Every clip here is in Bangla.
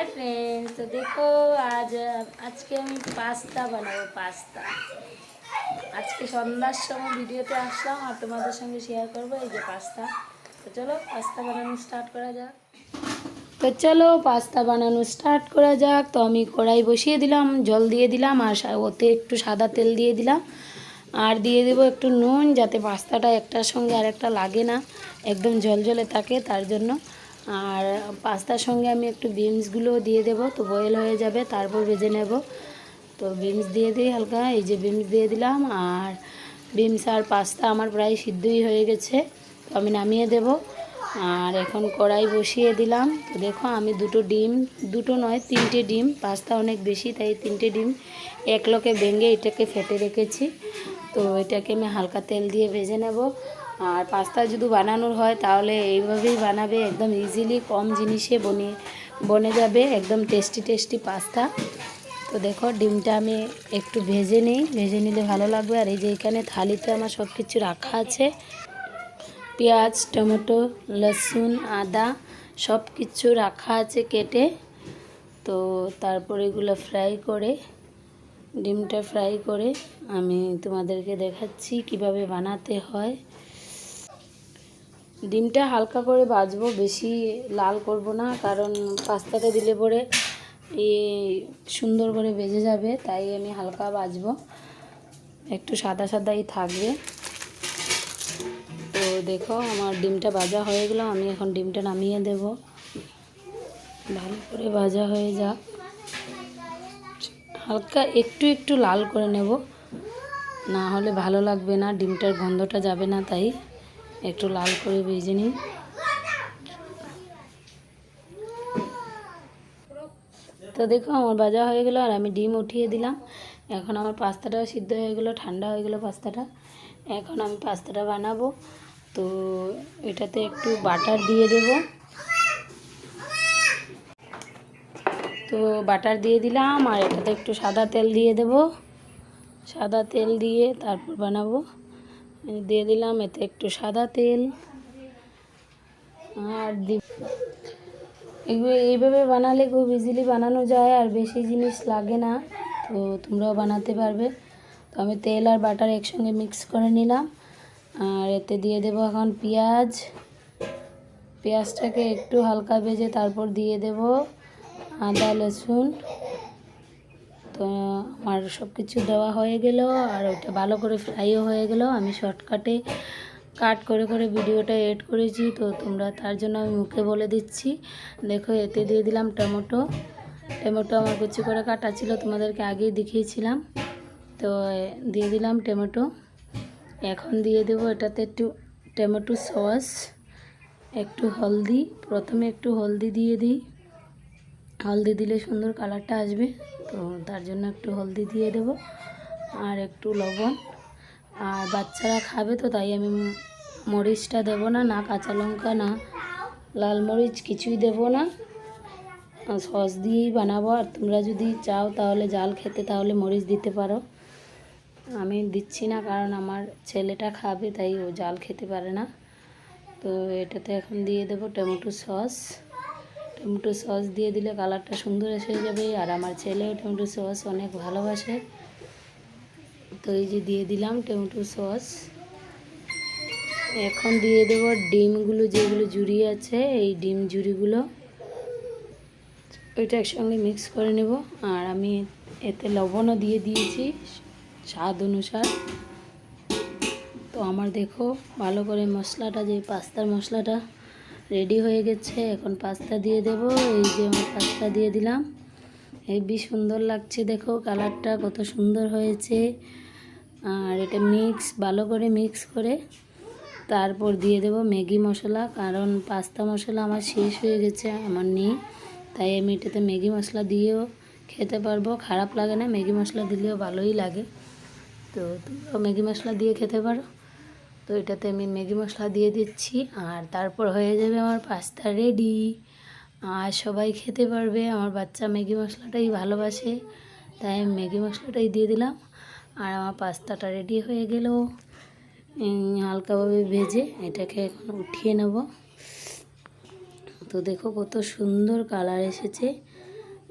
হাই ফ্রেন্ডস তো দেখো, আজ আজকে আমি পাস্তা বানাবো, পাস্তা। আজকে সন্ধ্যার সময় ভিডিওতে আসলাম আর তোমাদের সঙ্গে শেয়ার করব এই যে পাস্তা। তো চলো, পাস্তা বানানো স্টার্ট করা যাক। তো চলো, পাস্তা বানানো স্টার্ট করা যাক। তো আমি কড়াই বসিয়ে দিলাম, জল দিয়ে দিলাম, আর ওতে একটু সাদা তেল দিয়ে দিলাম। আর দিয়ে দেবো একটু নুন, যাতে পাস্তাটা একটার সঙ্গে আর একটা লাগে না, একদম জলজলে থাকে, তার জন্য। আর পাস্তার সঙ্গে আমি একটু বিনসগুলোও দিয়ে দেবো, তো বয়েল হয়ে যাবে, তারপর ভেজে নেব। তো বিনস দিয়ে দিই হালকা, এই যে বিনস দিয়ে দিলাম, আর বিনস আর পাস্তা আমার প্রায় সিদ্ধই হয়ে গেছে, তো আমি নামিয়ে দেব। আর এখন কড়াই বসিয়ে দিলাম, তো দেখো আমি দুটো ডিম, দুটো নয়, তিনটে ডিম, পাস্তা অনেক বেশি, তাই তিনটে ডিম এক লোকে ভেঙে এটাকে ফেটে রেখেছি। তো এটাকে আমি হালকা তেল দিয়ে ভেজে নেব। আর পাস্তা যদি বানানোর হয়, তাহলে এইভাবেই বানাবে, একদম ইজিলি কম জিনিসে বনে বনে যাবে, একদম টেস্টি টেস্টি পাস্তা। তো দেখো, ডিমটা আমি একটু ভেজে নিই, ভেজে নিলে ভালো লাগবে। আর এই যে এখানে থালিতে আমার সব কিছু রাখা আছে। পেঁয়াজ, টমেটো, লসুন, আদা সব কিছু রাখা আছে কেটে। তো তারপর এগুলো ফ্রাই করে, ডিমটা ফ্রাই করে আমি তোমাদেরকে দেখাচ্ছি কীভাবে বানাতে হয়। ডিমটা হালকা করে ভাজবো, বেশি লাল করব না, কারণ পাস্তাতে দিলে পরে সুন্দর করে ভেজে যাবে, তাই আমি হালকা ভাজবো। একটু সাদা সাদাই থাকবে। তো দেখো, আমার ডিমটা ভাজা হয়ে গেল, আমি এখন ডিমটা নামিয়ে দেব। ভালো করে ভাজা হয়ে যাক। হালকা একটু একটু লাল করে নেব, না হলে ভালো লাগবে না, ডিমটার গন্ধটা যাবে না তাই। একটু লাল করে ভেজে নিই। তো দেখো, আমার ভাজা হয়ে গেলো আর আমি ডিম উঠিয়ে দিলাম। এখন আমার পাস্তাটাও সিদ্ধ হয়ে গেলো, ঠান্ডা হয়ে গেলো পাস্তাটা। এখন আমি পাস্তাটা বানাবো। তো এটাতে একটু বাটার দিয়ে দেব। তো বাটার দিয়ে দিলাম আর এটাতে একটু সাদা তেল দিয়ে দেব। সাদা তেল দিয়ে তারপর বানাবো। দিয়ে দিলাম, এতে একটু সাদা তেল আর দি এগুলো এইভাবে বানালে খুব ইজিলি বানানো যায় আর বেশি জিনিস লাগে না, তো তোমরাও বানাতে পারবে। তো আমি তেল আর বাটার একসঙ্গে মিক্স করে নিলাম আর এতে দিয়ে দেবো এখন পেঁয়াজ। পেঁয়াজটাকে একটু হালকা ভেজে তারপর দিয়ে দেব আদা, রসুন তো আমার সব কিছু দেওয়া হয়ে গেল আর ওটা ভালো করে ফ্রাইও হয়ে গেল। আমি শর্টকাটে কাট করে করে ভিডিওটা এড করেছি। তো তোমরা তার জন্য আমি মুখে বলে দিচ্ছি। দেখো, এতে দিয়ে দিলাম টমেটো। টমেটো আমার কুচি করে কাটা ছিল, তোমাদেরকে আগেই দেখিয়েছিলাম। তো দিয়ে দিলাম টমেটো। এখন দিয়ে দেবো এটাতে একটু টমেটো সস, একটু হলদি। প্রথমে একটু হলদি দিয়ে দিই। হলদি দিলে সুন্দর কালারটা আসবে, তো তার জন্য একটু হলদি দিয়ে দেব আর একটু লবণ। আর বাচ্চারা খাবে তো, তাই আমি মরিচটা দেবো না না কাঁচা লঙ্কা, না লাল মরিচ, কিছুই দেবো না। সস দিয়েই বানাবো, আর তোমরা যদি চাও তাহলে জাল খেতে তাহলে মরিচ দিতে পারো। আমি দিচ্ছি না, কারণ আমার ছেলেটা খাবে, তাই ও জাল খেতে পারে না। তো এটাতে এখন দিয়ে দেবো টমেটো সস। টমেটো সস দিয়ে দিলে কালারটা সুন্দর এসে যাবে। আর আমার ছেলেও টমেটো সস অনেক ভালোবাসে। তো এই যে দিয়ে দিলাম টমেটো সস। এখন দিয়ে দেবো ডিমগুলো যেগুলো জুড়ি আছে, এই ডিম জুড়িগুলো ওইটা একসঙ্গে মিক্স করে নেব। আর আমি এতে লবণও দিয়ে দিয়েছি স্বাদ অনুসার। তো আমার দেখো ভালো করে মশলাটা, যে পাস্তার মশলাটা রেডি হয়ে গেছে। এখন পাস্তা দিয়ে দেব। এই যে আমার পাস্তা দিয়ে দিলাম। হেবি সুন্দর লাগছে, দেখো কালারটা কত সুন্দর হয়েছে। আর এটা মিক্স, ভালো করে মিক্স করে তারপর দিয়ে দেব ম্যাগি মশলা, কারণ পাস্তা মশলা আমার শেষ হয়ে গেছে, আমার নেই। তাই আমি এটাতে ম্যাগি মশলা দিয়েও খেতে পারব। খারাপ লাগে না, ম্যাগি মশলা দিলেও ভালোই লাগে। তো ম্যাগি মশলা দিয়ে খেতে পারো। তো এটাতে আমি ম্যাগি মশলা দিয়ে দিচ্ছি আর তারপর হয়ে যাবে আমার পাস্তা রেডি। আর সবাই খেতে পারবে, আমার বাচ্চা ম্যাগি মশলাটাই ভালোবাসে, তাই আমি ম্যাগি মশলাটাই দিয়ে দিলাম। আর আমার পাস্তাটা রেডি হয়ে গেল। হালকাভাবে ভেজে এটাকে এখন উঠিয়ে নেব। তো দেখো কত সুন্দর কালার এসেছে।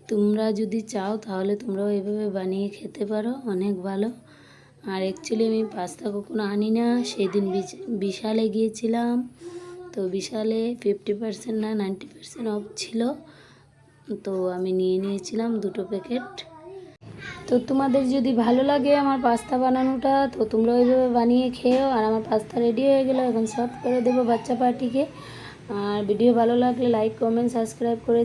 তোমরা যদি চাও তাহলে তোমরাও এভাবে বানিয়ে খেতে পারো, অনেক ভালো। আর অ্যাকচুয়ালি আমি পাস্তা কখনো আনি না সেদিন বিশ- বিশালে গিয়েছিলাম। তো বিশালে ফিফটি পার্সেন্ট না নাইনটি পার্সেন্ট অফ ছিল। তো আমি নিয়ে নিয়েছিলাম দুটো প্যাকেট তো তোমাদের যদি ভালো লাগে আমার পাস্তা বানানোটা, তো তোমরা ওইভাবে বানিয়ে খেয়েও, আর আমার পাস্তা রেডি হয়ে গেলো এখন সার্ভ করে দেবো বাচ্চা পার্টিকে। আর ভিডিও ভালো লাগলে লাইক কমেন্ট সাবস্ক্রাইব করে